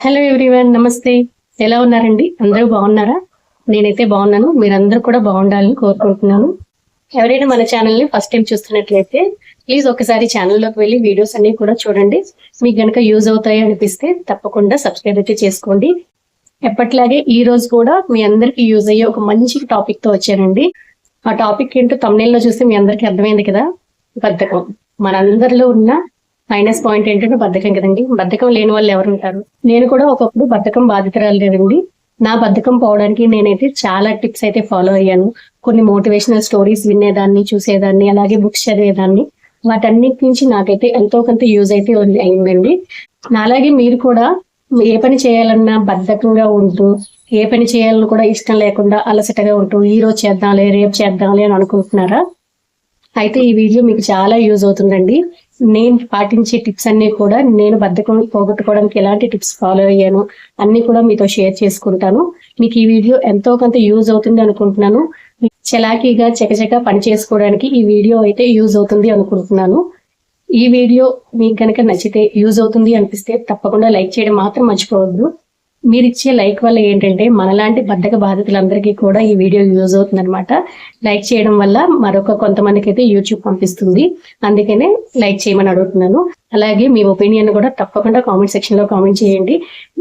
Hello everyone నమస్తే. ఎలా ఉన్నారండి? అందరూ బాగున్నారా? నేనైతే బాగున్నాను. మీరందరూ కూడా బాగుండాలని కోరుకుంటున్నాను. ఎవరైనా మన ఛానల్ని ఫస్ట్ టైం చూస్తున్నట్లయితే ప్లీజ్ ఒకసారి ఛానల్లోకి వెళ్ళి వీడియోస్ అన్ని కూడా చూడండి. మీకు గనక యూజ్ అవుతాయి అనిపిస్తే తప్పకుండా సబ్స్క్రైబ్ అయితే చేసుకోండి. ఎప్పట్లాగే ఈ రోజు కూడా మీ అందరికి యూజ్ అయ్యే ఒక మంచి టాపిక్తో వచ్చానండి. ఆ టాపిక్ ఏంటో తమిళలో చూస్తే మీ అందరికి అర్థమైంది కదా? బద్ధకం. మనందరిలో ఉన్న మైనస్ పాయింట్ ఏంటంటే బద్ధకం కదండి. బద్ధకం లేని వాళ్ళు ఎవరు ఉంటారు? నేను కూడా ఒకప్పుడు బద్ధకం బాధితురాలు లేదండి నా బద్ధకం పోవడానికి నేనైతే చాలా టిప్స్ అయితే ఫాలో అయ్యాను. కొన్ని మోటివేషనల్ స్టోరీస్ వినేదాన్ని చూసేదాన్ని అలాగే బుక్స్ చదివేదాన్ని. వాటన్నిటి నుంచి నాకైతే ఎంతో కొంత యూజ్ అయితే ఉంది- అయిందండి. అలాగే మీరు కూడా ఏ పని చేయాలన్నా బద్ధకంగా ఉంటూ ఏ పని చేయాలని కూడా ఇష్టం లేకుండా అలసటగా ఉంటూ ఈ రోజు చేద్దాంలే రేపు చేద్దాంలే అని అనుకుంటున్నారా? అయితే ఈ వీడియో మీకు చాలా యూజ్ అవుతుందండి. నేను పాటించే టిప్స్ అన్ని కూడా నేను బద్దకం పోగొట్టుకోవడానికి ఎలాంటి టిప్స్ ఫాలో అయ్యాను అన్ని కూడా మీతో షేర్ చేసుకుంటాను. మీకు ఈ వీడియో ఎంతో కొంత యూజ్ అవుతుంది అనుకుంటున్నాను. చలాకీగా చకచక పని చేసుకోవడానికి ఈ వీడియో అయితే యూజ్ అవుతుంది అనుకుంటున్నాను. ఈ వీడియో మీకు కనుక నచ్చితే యూజ్ అవుతుంది అనిపిస్తే తప్పకుండా లైక్ చేయడం మాత్రం మర్చిపోవద్దు. మీరు ఇచ్చే లైక్ వల్ల ఏంటంటే మనలాంటి బద్దక బాధితులందరికీ కూడా ఈ వీడియో యూజ్ అవుతుంది అనమాట లైక్ చేయడం వల్ల మరొక కొంతమందికి అయితే యూట్యూబ్ పంపిస్తుంది. అందుకనే లైక్ చేయమని అడుగుతున్నాను. అలాగే మీ ఒపీనియన్ కూడా తప్పకుండా కామెంట్ సెక్షన్లో కామెంట్ చేయండి.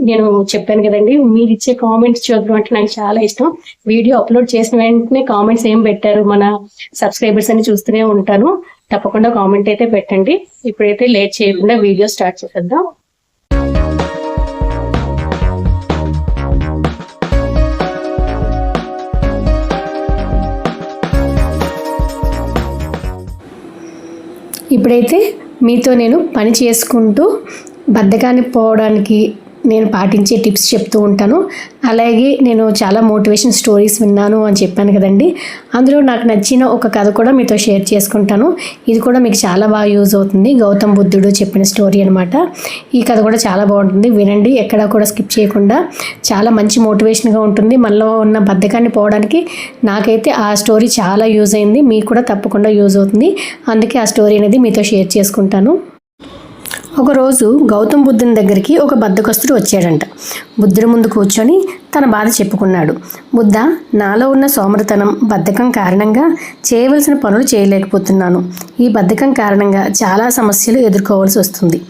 నేను చెప్పాను కదండి మీరు ఇచ్చే కామెంట్స్ చూడడం అంటే నాకు చాలా ఇష్టం. వీడియో అప్లోడ్ చేసిన వెంటనే కామెంట్స్ ఏం పెట్టారు? మన సబ్స్క్రైబర్స్ అని చూస్తూనే ఉంటాను. తప్పకుండా కామెంట్ అయితే పెట్టండి. ఇప్పుడైతే లేట్ చేయకుండా వీడియో స్టార్ట్ చేసేద్దాం. ఇప్పుడైతే మీతో నేను పని చేసుకుంటూ బద్ధకాన్ని పోవడానికి నేను పాటించే టిప్స్ చెప్తూ ఉంటాను. అలాగే నేను చాలా మోటివేషన్ స్టోరీస్ విన్నాను అని చెప్పాను కదండి. అందులో నాకు నచ్చిన ఒక కథ కూడా మీతో షేర్ చేసుకుంటాను. ఇది కూడా మీకు చాలా బాగా యూజ్ అవుతుంది. గౌతమ్ బుద్ధుడు చెప్పిన స్టోరీ అనమాట ఈ కథ కూడా చాలా బాగుంటుంది. వినండి ఎక్కడా కూడా స్కిప్ చేయకుండా. చాలా మంచి మోటివేషన్గా ఉంటుంది. మనలో ఉన్న బద్ధకాన్ని పోవడానికి నాకైతే ఆ స్టోరీ చాలా యూజ్ అయింది. మీకు కూడా తప్పకుండా యూజ్ అవుతుంది. అందుకే ఆ స్టోరీ అనేది మీతో షేర్ చేసుకుంటాను. ఒకరోజు గౌతమ్ బుద్ధుని దగ్గరికి ఒక బద్దకస్తుడు వచ్చాడంట. బుద్ధుడి ముందు కూర్చొని తన బాధ చెప్పుకున్నాడు. బుద్ధ నాలో ఉన్న సోమరతనం బద్ధకం కారణంగా చేయవలసిన పనులు చేయలేకపోతున్నాను. ఈ బద్ధకం కారణంగా చాలా సమస్యలు ఎదుర్కోవాల్సి వస్తుంది.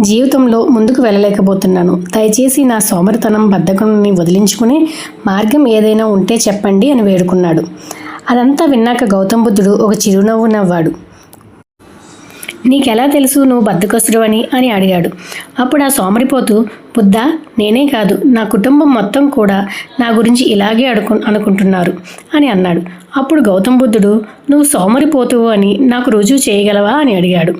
జీవితంలో ముందుకు వెళ్ళలేకపోతున్నాను. దయచేసి నా సోమరితనం బద్ధకంని వదిలించుకునే మార్గం ఏదైనా ఉంటే చెప్పండి అని వేడుకున్నాడు. అదంతా విన్నాక గౌతమ్ బుద్ధుడు ఒక చిరునవ్వు నవ్వాడు. నీకెలా తెలుసు నువ్వు బద్దకొస్తుడవని అని అడిగాడు. అప్పుడు ఆ సోమరిపోతూ బుద్ధ నేనే కాదు. నా కుటుంబం మొత్తం కూడా నా గురించి ఇలాగే అడుకు అనుకుంటున్నారు అని అన్నాడు. అప్పుడు గౌతమ్ బుద్ధుడు నువ్వు సోమరిపోతువు అని నాకు రుజువు చేయగలవా? అని అడిగాడు.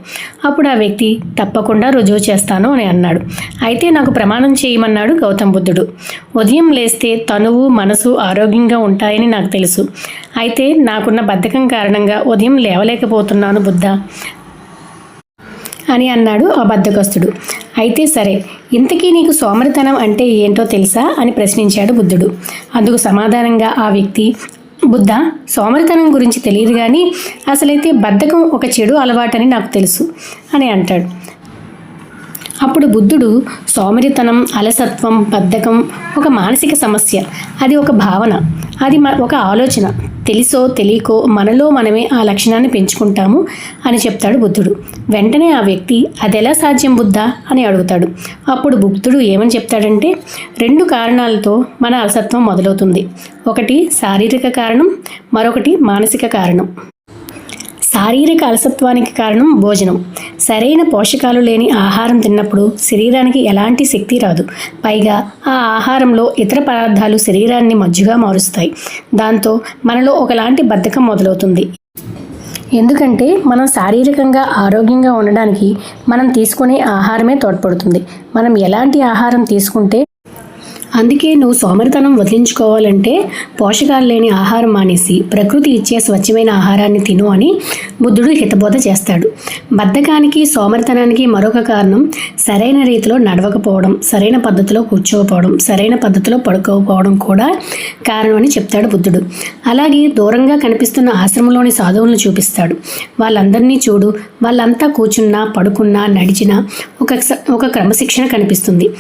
అప్పుడు ఆ వ్యక్తి తప్పకుండా రుజువు చేస్తాను అని అన్నాడు. అయితే నాకు ప్రమాణం చేయమన్నాడు గౌతమ్ బుద్ధుడు. ఉదయం లేస్తే తనువు మనసు ఆరోగ్యంగా ఉంటాయని నాకు తెలుసు. అయితే నాకున్న బద్ధకం కారణంగా ఉదయం లేవలేకపోతున్నాను బుద్ధ. అని అన్నాడు ఆ బద్దకస్తుడు అయితే సరే ఇంతకీ నీకు సోమరితనం అంటే ఏంటో తెలుసా? అని ప్రశ్నించాడు బుద్ధుడు. అందుకు సమాధానంగా ఆ వ్యక్తి బుద్ధ సోమరితనం గురించి తెలియదు కానీ అసలైతే బద్ధకం ఒక చెడు అలవాటని నాకు తెలుసు అని అంటాడు. అప్పుడు బుద్ధుడు సోమరితనం అలసత్వం బద్ధకం ఒక మానసిక సమస్య. అది ఒక భావన. అది మ- ఒక ఆలోచన. తెలుసో తెలియకో మనలో మనమే ఆ లక్షణాన్ని పెంచుకుంటాము అని చెప్తాడు బుద్ధుడు. వెంటనే ఆ వ్యక్తి అదెలా సాధ్యం బుద్ధ? అని అడుగుతాడు. అప్పుడు బుద్ధుడు ఏమని చెప్తాడంటే రెండు కారణాలతో మన అలసత్వం మొదలవుతుంది. ఒకటి శారీరక కారణం మరొకటి మానసిక కారణం. శారీరక అలసత్వానికి కారణం భోజనం. సరైన పోషకాలు లేని ఆహారం తిన్నప్పుడు శరీరానికి ఎలాంటి శక్తి రాదు. పైగా ఆ ఆహారంలో ఇతర పదార్థాలు శరీరాన్ని మజ్జుగా మారుస్తాయి. దాంతో మనలో ఒకలాంటి బద్ధకం మొదలవుతుంది. ఎందుకంటే మనం శారీరకంగా ఆరోగ్యంగా ఉండడానికి మనం తీసుకునే ఆహారమే తోడ్పడుతుంది. మనం ఎలాంటి ఆహారం తీసుకుంటే అందుకే నువ్వు సోమరితనం వదిలించుకోవాలంటే పోషకాలు లేని ఆహారం మానేసి ప్రకృతి ఇచ్చే స్వచ్ఛమైన ఆహారాన్ని తిను అని బుద్ధుడు హితబోధ చేస్తాడు. బద్ధకానికి సోమరితనానికి మరొక కారణం సరైన రీతిలో నడవకపోవడం సరైన పద్ధతిలో కూర్చోకపోవడం సరైన పద్ధతిలో పడుకోకపోవడం కూడా కారణం అని చెప్తాడు బుద్ధుడు. అలాగే దూరంగా కనిపిస్తున్న ఆశ్రమంలోని సాధువులను చూపిస్తాడు. వాళ్ళందరినీ చూడు వాళ్ళంతా కూర్చున్నా పడుకున్నా నడిచినా ఒక ఒక క్రమశిక్షణ కనిపిస్తుంది.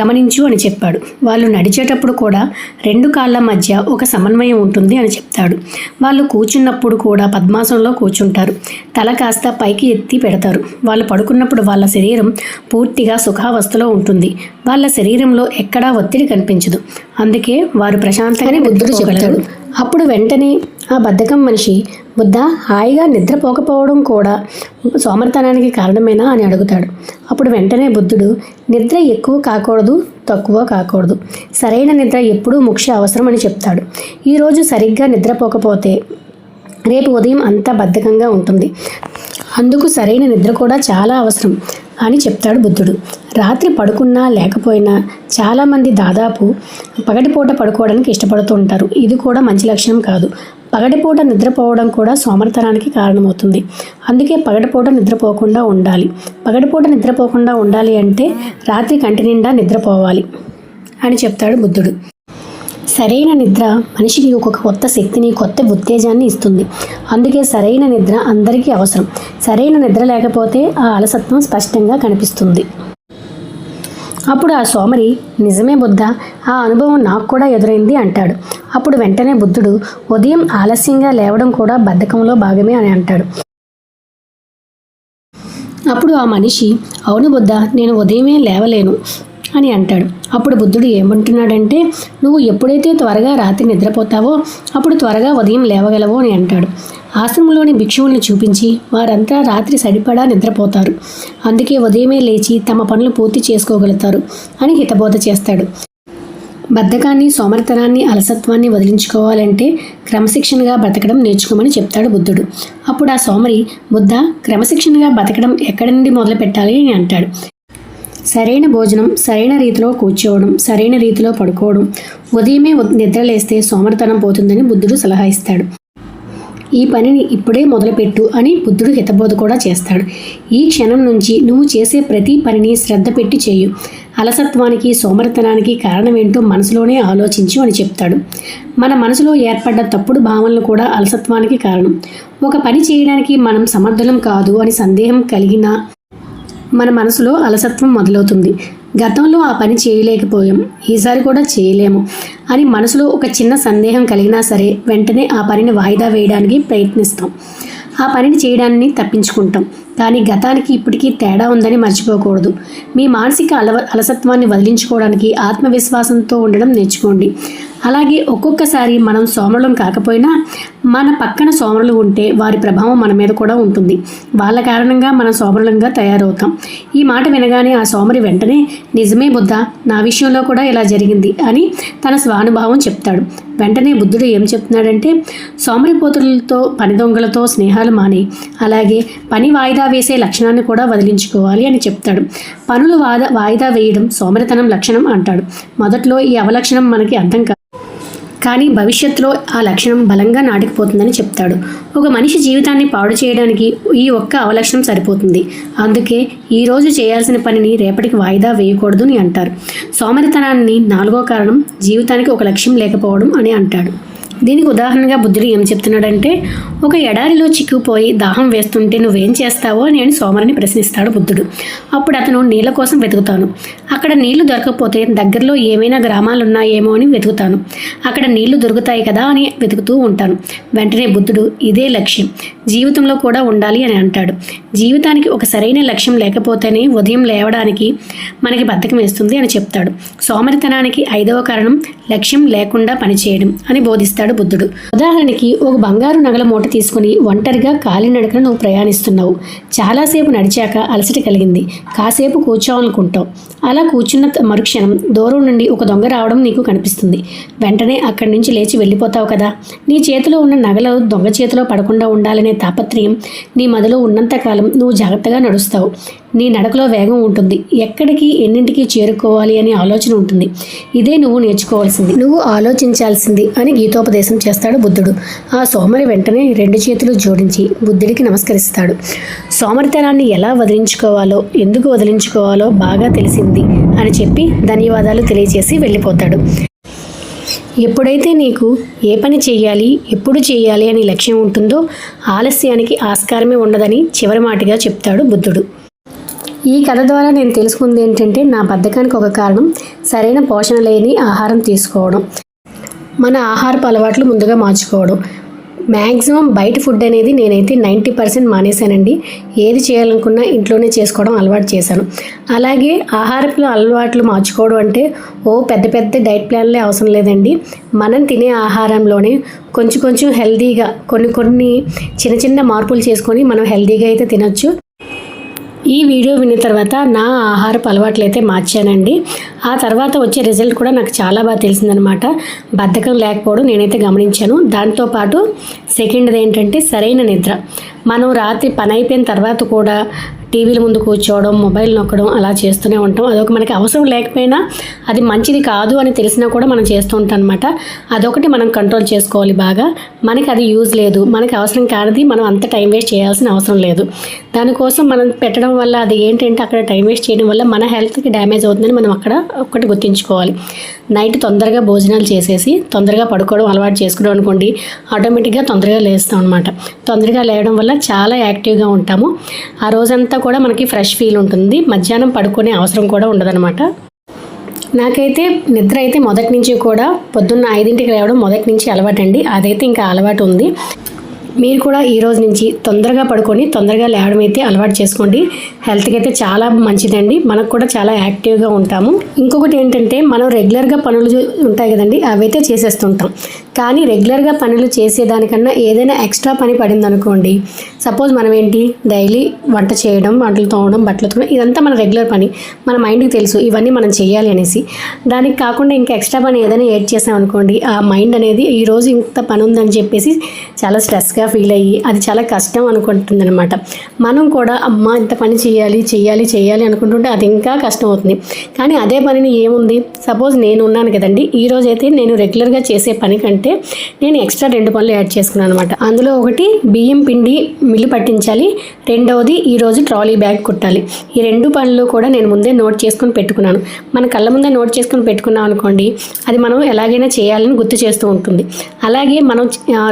గమనించు అని చెప్పాడు. వాళ్ళు నడిచేటప్పుడు కూడా రెండు కాళ్ళ మధ్య ఒక సమన్వయం ఉంటుంది అని చెప్తాడు. వాళ్ళు కూర్చున్నప్పుడు కూడా పద్మాసనంలో కూర్చుంటారు. తల కాస్త పైకి ఎత్తి పెడతారు. వాళ్ళు పడుకున్నప్పుడు వాళ్ళ శరీరం పూర్తిగా సుఖావస్థలో ఉంటుంది. వాళ్ళ శరీరంలో ఎక్కడా ఒత్తిడి కనిపించదు. అందుకే వారు ప్రశాంతంగా బుద్ధుడు చెబుతాడు అప్పుడు వెంటనే ఆ బద్ధకం మనిషి బుద్ధ హాయిగా నిద్రపోకపోవడం కూడా సోమర్తనానికి కారణమేనా అని అడుగుతాడు. అప్పుడు వెంటనే బుద్ధుడు నిద్ర ఎక్కువ కాకూడదు తక్కువ కాకూడదు. సరైన నిద్ర ఎప్పుడూ ముఖ్య అవసరం అని చెప్తాడు. ఈరోజు సరిగ్గా నిద్రపోకపోతే రేపు ఉదయం అంతా బద్ధకంగా ఉంటుంది. అందుకు సరైన నిద్ర కూడా చాలా అవసరం అని చెప్తాడు బుద్ధుడు. రాత్రి పడుకున్నా లేకపోయినా చాలామంది దాదాపు పగటిపూట పడుకోవడానికి ఇష్టపడుతూ ఉంటారు. ఇది కూడా మంచి లక్షణం కాదు. పగటిపూట నిద్రపోవడం కూడా సోమరితనానికి కారణమవుతుంది. అందుకే పగటిపూట నిద్రపోకుండా ఉండాలి. పగటిపూట నిద్రపోకుండా ఉండాలి అంటే రాత్రి కంటి నిండా నిద్రపోవాలి అని చెప్తాడు బుద్ధుడు. సరైన నిద్ర మనిషికి ఒక కొత్త శక్తిని కొత్త ఉత్తేజాన్ని ఇస్తుంది. అందుకే సరైన నిద్ర అందరికీ అవసరం. సరైన నిద్ర లేకపోతే ఆ అలసత్వం స్పష్టంగా కనిపిస్తుంది. అప్పుడు ఆ సోమరి నిజమే బుద్ధ ఆ అనుభవం నాకు కూడా ఎదురైంది అంటాడు. అప్పుడు వెంటనే బుద్ధుడు ఉదయం ఆలస్యంగా లేవడం కూడా బద్ధకంలో భాగమే అని అంటాడు. అప్పుడు ఆ మనిషి అవును బుద్ధ నేను ఉదయమే లేవలేను అని అంటాడు. అప్పుడు బుద్ధుడు ఏమంటున్నాడంటే నువ్వు ఎప్పుడైతే త్వరగా రాత్రి నిద్రపోతావో అప్పుడు త్వరగా ఉదయం లేవగలవు అని అంటాడు. ఆశ్రమంలోని భిక్షువుల్ని చూపించి వారంతా రాత్రి సరిపడా నిద్రపోతారు. అందుకే ఉదయమే లేచి తమ పనులు పూర్తి చేసుకోగలుగుతారు అని హితబోధ చేస్తాడు. బద్ధకాన్ని సోమరితనాన్ని అలసత్వాన్ని వదిలించుకోవాలంటే క్రమశిక్షణగా బతకడం నేర్చుకోమని చెప్తాడు బుద్ధుడు. అప్పుడు ఆ సోమరి బుద్ధ క్రమశిక్షణగా బతకడం ఎక్కడి నుండి మొదలు పెట్టాలి అని అంటాడు. సరైన భోజనం సరైన రీతిలో కూర్చోవడం సరైన రీతిలో పడుకోవడం ఉదయమే నిద్రలేస్తే సోమరితనం పోతుందని బుద్ధుడు సలహా ఇస్తాడు. ఈ పనిని ఇప్పుడే మొదలుపెట్టు అని బుద్ధుడు హితబోధ కూడా చేస్తాడు. ఈ క్షణం నుంచి నువ్వు చేసే ప్రతి పనిని శ్రద్ధ పెట్టి చేయు. అలసత్వానికి సోమరితనానికి కారణమేంటో మనసులోనే ఆలోచించు అని చెప్తాడు. మన మనసులో ఏర్పడ్డ తప్పుడు భావనలు కూడా అలసత్వానికి కారణం. ఒక పని చేయడానికి మనం సమర్థులం కాదు అని సందేహం కలిగినా మన మనసులో అలసత్వం మొదలవుతుంది. గతంలో ఆ పని చేయలేకపోయాం. ఈసారి కూడా చేయలేము. అని మనసులో ఒక చిన్న సందేహం కలిగినా సరే వెంటనే ఆ పనిని వాయిదా వేయడానికి ప్రయత్నిస్తాం. ఆ పనిని చేయడాన్ని తప్పించుకుంటాం. కానీ గతానికి ఇప్పటికీ తేడా ఉందని మర్చిపోకూడదు. మీ మానసిక అలవ అలసత్వాన్ని వదిలించుకోవడానికి ఆత్మవిశ్వాసంతో ఉండడం నేర్చుకోండి. అలాగే ఒక్కొక్కసారి మనం సోమరులం కాకపోయినా మన పక్కన సోమరులు ఉంటే వారి ప్రభావం మన మీద కూడా ఉంటుంది. వాళ్ళ కారణంగా మనం సోమరులంగా తయారవుతాం. ఈ మాట వినగానే ఆ సోమరి వెంటనే నిజమే బుద్ధ నా విషయంలో కూడా ఇలా జరిగింది అని తన స్వానుభావం చెప్తాడు. వెంటనే బుద్ధుడు ఏం చెప్తున్నాడంటే సోమరిపోతులతో పని దొంగలతో స్నేహాలు మాని. అలాగే పని వాయిదా వేసే లక్షణాన్ని కూడా వదిలించుకోవాలి అని చెప్తాడు. పనులు వాద వాయిదా వేయడం సోమరితనం లక్షణం అంటాడు. మొదట్లో ఈ అవలక్షణం మనకి అర్థం కాదు. కానీ భవిష్యత్తులో ఆ లక్షణం బలంగా నాటికిపోతుందని చెప్తాడు. ఒక మనిషి జీవితాన్ని పాడు చేయడానికి ఈ ఒక్క అవలక్షణం సరిపోతుంది. అందుకే ఈరోజు చేయాల్సిన పనిని రేపటికి వాయిదా వేయకూడదు అని అంటారు. సోమరితనాన్ని నాలుగో కారణం జీవితానికి ఒక లక్ష్యం లేకపోవడం అని అంటాడు. దీనికి ఉదాహరణగా బుద్ధుడు ఏం చెప్తున్నాడంటే ఒక ఎడారిలో చిక్కుపోయి దాహం వేస్తుంటే నువ్వేం చేస్తావో నేను సోమరిని ప్రశ్నిస్తాడు బుద్ధుడు. అప్పుడు అతను నీళ్ళ కోసం వెతుకుతాను. అక్కడ నీళ్ళు దొరకకపోతే దగ్గరలో ఏమైనా గ్రామాలు ఉన్నాయేమో అని వెతుకుతాను. అక్కడ నీళ్ళు దొరుకుతాయి కదా అని వెతుకుతూ ఉంటాను. వెంటనే బుద్ధుడు ఇదే లక్ష్యం. జీవితంలో కూడా ఉండాలి అని అంటాడు. జీవితానికి ఒక సరైన లక్ష్యం లేకపోతేనే ఉదయం లేవడానికి మనకి బద్ధకం వేస్తుంది అని చెప్తాడు. సోమరితనానికి ఐదవ కారణం లక్ష్యం లేకుండా పనిచేయడం అని బోధిస్తాడు బుద్ధుడు. ఉదాహరణకి ఒక బంగారు నగల మూట తీసుకుని ఒంటరిగా కాలినడకన నువ్వు ప్రయాణిస్తున్నావు. చాలాసేపు నడిచాక అలసట కలిగింది. కాసేపు కూర్చోవాలనుకుంటావు. అలా కూర్చున్న మరుక్షణం దూరం నుండి ఒక దొంగ రావడం నీకు కనిపిస్తుంది. వెంటనే అక్కడి నుంచి లేచి వెళ్ళిపోతావు కదా. నీ చేతిలో ఉన్న నగలు దొంగ చేతిలో పడకుండా ఉండాలనే తాపత్రయం నీ మదిలో ఉన్నంతకాలం నువ్వు జాగ్రత్తగా నడుస్తావు. నీ నడకలో వేగం ఉంటుంది. ఎక్కడికి ఎన్నింటికి చేరుకోవాలి అనే ఆలోచన ఉంటుంది. ఇదే నువ్వు నేర్చుకోవాల్సింది. నువ్వు ఆలోచించాల్సింది అని గీతోపదేశం చేస్తాడు బుద్ధుడు. ఆ సోమరి వెంటనే రెండు చేతులు జోడించి బుద్ధుడికి నమస్కరిస్తాడు. సోమరితనాన్ని ఎలా వదిలించుకోవాలో ఎందుకు వదిలించుకోవాలో బాగా తెలిసింది అని చెప్పి ధన్యవాదాలు తెలియజేసి వెళ్ళిపోతాడు. ఎప్పుడైతే నీకు ఏ పని చేయాలి ఎప్పుడు చేయాలి అనే లక్ష్యం ఉంటుందో ఆలస్యానికి ఆస్కారమే ఉండదని చివరి మాటగా చెప్తాడు బుద్ధుడు. ఈ కథ ద్వారా నేను తెలుసుకుంది ఏంటంటే నా బద్ధకానికి ఒక కారణం సరైన పోషణ లేని ఆహారం తీసుకోవడం. మన ఆహారపు అలవాట్లు ముందుగా మార్చుకోవడం. మ్యాక్సిమం బయట ఫుడ్ అనేది నేనైతే నైంటీ పర్సెంట్ మానేశానండి. ఏది చేయాలనుకున్నా ఇంట్లోనే చేసుకోవడం అలవాటు చేశాను. అలాగే ఆహారపు అలవాట్లు మార్చుకోవడం అంటే ఓ పెద్ద పెద్ద డైట్ ప్లాన్లే అవసరం లేదండి. మనం తినే ఆహారంలోనే కొంచెం కొంచెం హెల్తీగా కొన్ని కొన్ని చిన్న చిన్న మార్పులు చేసుకొని మనం హెల్తీగా అయితే తినొచ్చు. ఈ వీడియో విన్న తర్వాత నా ఆహారపు అలవాట్లు అయితే మార్చానండి. ఆ తర్వాత వచ్చే రిజల్ట్ కూడా నాకు చాలా బాగా తెలిసిందనమాట. బద్ధకం లేకపోవడం నేనైతే గమనించాను. దాంతోపాటు సెకండ్ది ఏంటంటే సరైన నిద్ర. మనం రాత్రి పని అయిపోయిన తర్వాత కూడా టీవీల ముందు కూర్చోవడం మొబైల్ నొక్కడం అలా చేస్తూనే ఉంటాం. అదొక మనకి అవసరం లేకపోయినా అది మంచిది కాదు అని తెలిసినా కూడా మనం చేస్తూ ఉంటాం అనమాట అదొకటి మనం కంట్రోల్ చేసుకోవాలి బాగా. మనకి అది యూజ్ లేదు మనకి అవసరం కానిది మనం అంత టైం వేస్ట్ చేయాల్సిన అవసరం లేదు. దానికోసం మనం పెట్టడం వల్ల అది ఏంటంటే అక్కడ టైం వేస్ట్ చేయడం వల్ల మన హెల్త్కి డ్యామేజ్ అవుతుందని మనం అక్కడ ఒకటి గుర్తుంచుకోవాలి. నైట్ తొందరగా భోజనాలు చేసేసి తొందరగా పడుకోవడం అలవాటు చేసుకోవడం అనుకోండి ఆటోమేటిక్గా తొందరగా లేస్తాం అనమాట తొందరగా లేవడం వల్ల చాలా యాక్టివ్గా ఉంటాము. ఆ రోజంతా కూడా మనకి ఫ్రెష్ ఫీల్ ఉంటుంది. మధ్యాహ్నం పడుకునే అవసరం కూడా ఉండదన్నమాట. నాకైతే నిద్ర అయితే మొదటి నుంచి కూడా పొద్దున్న ఐదింటికి లేవడం మొదటి నుంచి అలవాటండి. అదైతే ఇంకా అలవాటు ఉంది. మీరు కూడా ఈ రోజు నుంచి తొందరగా పడుకొని తొందరగా లేవడం అయితే అలవాటు చేసుకోండి. హెల్త్కి అయితే చాలా మంచిదండి. మనకు కూడా చాలా యాక్టివ్గా ఉంటాము. ఇంకొకటి ఏంటంటే మనం రెగ్యులర్గా పనులు ఉంటాయి కదండి అవైతే చేసేస్తుంటాం. కానీ రెగ్యులర్గా పనులు చేసేదానికన్నా ఏదైనా ఎక్స్ట్రా పని పడింది అనుకోండి సపోజ్ మనం ఏంటి డైలీ వంట చేయడం వంటలు తోమడం బట్టలు తోమడం ఇదంతా మన రెగ్యులర్ పని. మన మైండ్కి తెలుసు ఇవన్నీ మనం చేయాలి అనేసి. దానికి కాకుండా ఇంకా ఎక్స్ట్రా పని ఏదైనా ఏడ్ చేసాం అనుకోండి ఆ మైండ్ అనేది ఈ రోజు ఇంత పని ఉందని చెప్పేసి చాలా స్ట్రెస్గా ఫీల్ అయ్యి అది చాలా కష్టం అనుకుంటుంది అనమాట మనం కూడా అమ్మ ఇంత పని చేయాలి చేయాలి చేయాలి అనుకుంటుంటే అది ఇంకా కష్టం అవుతుంది. కానీ అదే పనిని ఏముంది? సపోజ్ నేను ఉన్నాను కదండి. ఈ రోజు అయితే నేను రెగ్యులర్గా చేసే పని కంటే నేను ఎక్స్ట్రా రెండు పనులు యాడ్ చేసుకున్నాను అనమాట అందులో ఒకటి బియ్యం పిండి మిల్లు పట్టించాలి. రెండవది ఈ రోజు ట్రాలీ బ్యాగ్ కుట్టాలి. ఈ రెండు పనులు కూడా నేను ముందే నోట్ చేసుకుని పెట్టుకున్నాను. మన కళ్ళ ముందే నోట్ చేసుకుని పెట్టుకున్నాం అనుకోండి అది మనం ఎలాగైనా చేయాలని గుర్తు చేస్తూ ఉంటుంది. అలాగే మనం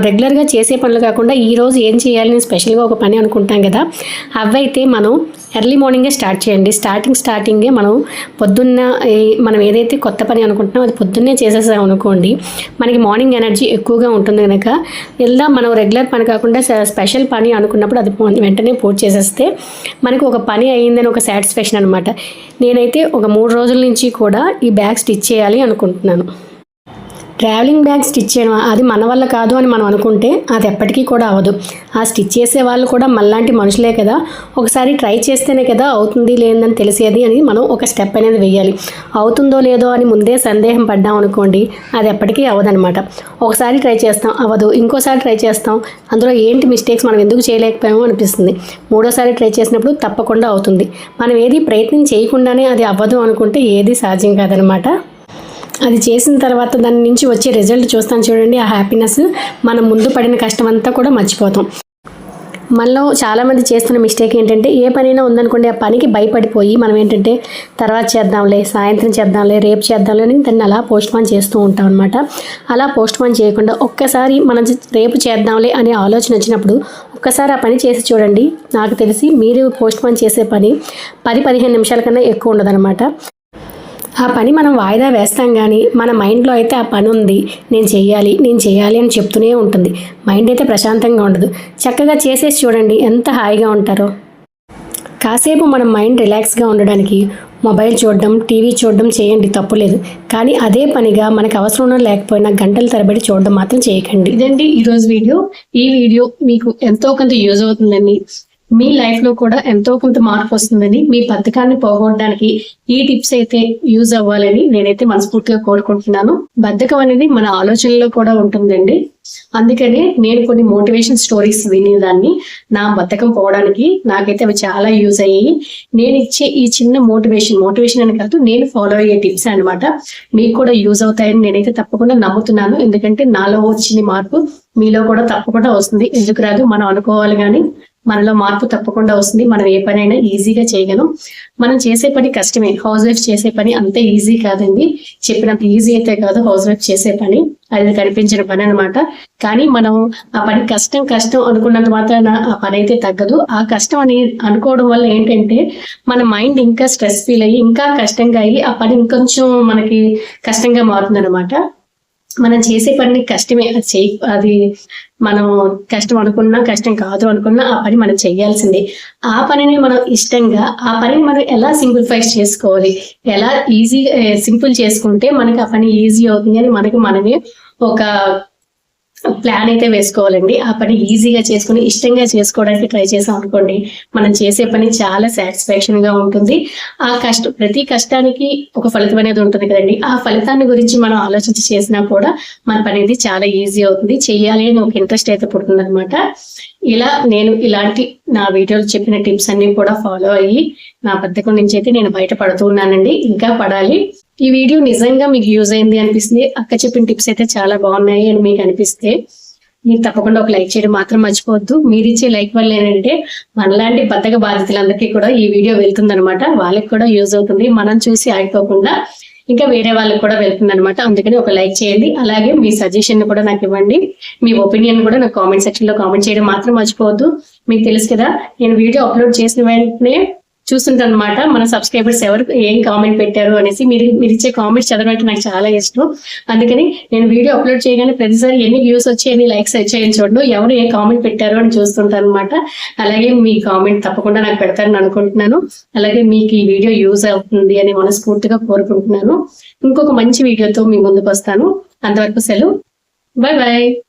రెగ్యులర్గా చేసే పనులు కాకుండా ఈ రోజు ఏం చేయాలని స్పెషల్గా ఒక పని అనుకుంటాం కదా అవైతే మనం ఎర్లీ మార్నింగే స్టార్ట్ చేయండి. స్టార్టింగ్ స్టార్టింగే మనం పొద్దున్న మనం ఏదైతే కొత్త పని అనుకుంటున్నామో అది పొద్దున్నే చేసేసాం అనుకోండి మనకి మార్నింగ్ ఎనర్జీ ఎక్కువగా ఉంటుంది కనుక ఇలా మనం రెగ్యులర్ పని కాకుండా స్పెషల్ పని అనుకున్నప్పుడు అది వెంటనే పూర్తి చేసేస్తే మనకు ఒక పని అయ్యిందని ఒక సాటిస్ఫాక్షన్ అనమాట నేనైతే ఒక మూడు రోజుల నుంచి కూడా ఈ బ్యాగ్ స్టిచ్ చేయాలి అనుకుంటున్నాను. ట్రావెలింగ్ బ్యాగ్ స్టిచ్ చేయడం అది మన వల్ల కాదు అని మనం అనుకుంటే అది ఎప్పటికీ కూడా అవ్వదు. ఆ స్టిచ్ చేసే వాళ్ళు కూడా మనలాంటి మనుషులే కదా. ఒకసారి ట్రై చేస్తేనే కదా అవుతుంది లేదని తెలిసేది అని మనం ఒక స్టెప్ అనేది వేయాలి. అవుతుందో లేదో అని ముందే సందేహం పడ్డాం అనుకోండి అది ఎప్పటికీ అవ్వదనమాట ఒకసారి ట్రై చేస్తాం అవ్వదు. ఇంకోసారి ట్రై చేస్తాం అందులో ఏంటి మిస్టేక్స్ మనం ఎందుకు చేయలేకపోయామో అనిపిస్తుంది. మూడోసారి ట్రై చేసినప్పుడు తప్పకుండా అవుతుంది. మనం ఏది ప్రయత్నం చేయకుండానే అది అవ్వదు అనుకుంటే ఏది సాధ్యం కాదనమాట అది చేసిన తర్వాత దాని నుంచి వచ్చే రిజల్ట్ చూస్తాను చూడండి ఆ హ్యాపీనెస్ మనం ముందు పడిన కష్టం అంతా కూడా మర్చిపోతాం. మనలో చాలామంది చేస్తున్న మిస్టేక్ ఏంటంటే ఏ పనైనా ఉందనుకోండి ఆ పనికి భయపడిపోయి మనం ఏంటంటే తర్వాత చేద్దాంలే సాయంత్రం చేద్దాంలే రేపు చేద్దాంలే అని దాన్ని అలా పోస్ట్ పోన్ చేస్తూ ఉంటాం అనమాట అలా పోస్ట్ పోన్ చేయకుండా ఒక్కసారి మనం రేపు చేద్దాంలే అనే ఆలోచన వచ్చినప్పుడు ఒక్కసారి ఆ పని చేసి చూడండి. నాకు తెలిసి మీరు పోస్ట్ పోన్ చేసే పని పది పదిహేను నిమిషాల కన్నా ఎక్కువ ఉండదన్నమాట. ఆ పని మనం వాయిదా వేస్తాం కానీ మన మైండ్లో అయితే ఆ పని ఉంది నేను చేయాలి నేను చేయాలి అని చెప్తూనే ఉంటుంది. మైండ్ అయితే ప్రశాంతంగా ఉండదు. చక్కగా చేసేసి చూడండి ఎంత హాయిగా ఉంటారో. కాసేపు మన మైండ్ రిలాక్స్గా ఉండడానికి మొబైల్ చూడడం టీవీ చూడడం చేయండి తప్పులేదు కానీ అదే పనిగా మనకు అవసరం లేకపోయినా గంటల తరబడి చూడడం మాత్రం చేయకండి. ఇదండి ఈరోజు వీడియో. ఈ వీడియో మీకు ఎంతో కొంత యూజ్ అవుతుందని మీ లైఫ్లో కూడా ఎంతో కొంత మార్పు వస్తుందని మీ బద్ధకాన్ని పోగొట్టడానికి ఈ టిప్స్ అయితే యూజ్ అవ్వాలని నేనైతే మనస్ఫూర్తిగా కోరుకుంటున్నాను. బద్ధకం అనేది మన ఆలోచనలో కూడా ఉంటుందండి. అందుకనే నేను కొన్ని మోటివేషన్ స్టోరీస్ వినేదాన్ని. నా బద్ధకం పోవడానికి నాకైతే అవి చాలా యూజ్ అయ్యాయి. నేను ఇచ్చే ఈ చిన్న మోటివేషన్ మోటివేషన్ అని కాదు నేను ఫాలో అయ్యే టిప్స్ అనమాట మీకు కూడా యూజ్ అవుతాయని నేనైతే తప్పకుండా నమ్ముతున్నాను. ఎందుకంటే నాలో వచ్చిన మార్పు మీలో కూడా తప్పకుండా వస్తుంది. ఎందుకు రాదు? మనం అనుకోవాలి కానీ మనలో మార్పు తప్పకుండా వస్తుంది. మనం ఏ పనైనా ఈజీగా చేయగలం. మనం చేసే పని కష్టమే. హౌస్ వైఫ్ చేసే పని అంత ఈజీ కాదండి. చెప్పినంత ఈజీ అయితే కాదు హౌస్ వైఫ్ చేసే పని. అది కనిపించిన పని అనమాట కానీ మనం ఆ పని కష్టం కష్టం అనుకున్నంత మాత్రాన ఆ పని అయితే తగ్గదు. ఆ కష్టం అని అనుకోవడం వల్ల ఏంటంటే మన మైండ్ ఇంకా స్ట్రెస్ ఫీల్ అయ్యి ఇంకా కష్టంగా అయ్యి ఆ పని ఇంకొంచెం మనకి కష్టంగా మారుతుంది మనం చేసే పని కష్టమే అది చేయి అది మనం కష్టం అనుకున్నా కష్టం కాదు అనుకున్నా ఆ పని మనం చేయాల్సిందే. ఆ పనిని మనం ఇష్టంగా ఆ పనిని మనం ఎలా సింప్లిఫై చేసుకోవాలి? ఎలా ఈజీ సింపుల్ చేసుకుంటే మనకి ఆ పని ఈజీ అవుతుంది అని మనకి మనమే ఒక ప్లాన్ అయితే వేసుకోవాలండి. ఆ పని ఈజీగా చేసుకుని ఇష్టంగా చేసుకోవడానికి ట్రై చేసాం అనుకోండి మనం చేసే పని చాలా సాటిస్ఫాక్షన్గా ఉంటుంది. ఆ కష్టం ప్రతి కష్టానికి ఒక ఫలితం అనేది ఉంటుంది కదండి. ఆ ఫలితాన్ని గురించి మనం ఆలోచించి చేసినా కూడా మన పని అనేది చాలా ఈజీ అవుతుంది. చెయ్యాలి అని ఒక ఇంట్రెస్ట్ అయితే పుడుతుంది అనమాట ఇలా నేను ఇలాంటి నా వీడియోలు చెప్పిన టిప్స్ అన్ని కూడా ఫాలో అయ్యి నా బద్దకం నుంచి అయితే నేను బయటపడుతూ ఉన్నానండి. ఇంకా పడాలి. ఈ వీడియో నిజంగా మీకు యూజ్ అయింది అనిపిస్తుంది. అక్క చెప్పిన టిప్స్ అయితే చాలా బాగున్నాయి అని మీకు అనిపిస్తే మీరు తప్పకుండా ఒక లైక్ చేయడం మాత్రం మర్చిపోవద్దు. మీరు ఇచ్చే లైక్ వల్ల ఏంటంటే మనలాంటి బద్దక బాధితులందరికీ కూడా ఈ వీడియో వెళ్తుంది అనమాట వాళ్ళకి కూడా యూజ్ అవుతుంది. మనం చూసి ఆగిపోకుండా ఇంకా వేరే వాళ్ళకి కూడా వెళ్తుంది అనమాట అందుకని ఒక లైక్ చేయండి. అలాగే మీ సజెషన్ కూడా నాకు ఇవ్వండి. మీ ఒపీనియన్ కూడా నాకు కామెంట్ సెక్షన్లో కామెంట్ చేయడం మాత్రం మర్చిపోవద్దు. మీకు తెలుసు కదా నేను వీడియో అప్లోడ్ చేసిన వెంటనే చూస్తుంటాను మన సబ్స్క్రైబర్స్ ఎవరు ఏం కామెంట్ పెట్టారు అనేసి మీరు మీరు ఇచ్చే కామెంట్స్ చదవడం నాకు చాలా ఇష్టం. అందుకని నేను వీడియో అప్లోడ్ చేయగానే ప్రతిసారి ఎన్ని వ్యూస్ వచ్చి ఎన్ని లైక్స్ వచ్చాయని చూడడం. ఎవరు ఏ కామెంట్ పెట్టారు అని చూస్తుంటాను అనమాట అలాగే మీ కామెంట్ తప్పకుండా నాకు పెడతారని అనుకుంటున్నాను. అలాగే మీకు ఈ వీడియో యూజ్ అవుతుంది అని మనస్ఫూర్తిగా కోరుకుంటున్నాను. ఇంకొక మంచి వీడియోతో మీ ముందుకు వస్తాను. అంతవరకు సెలవు. Bye bye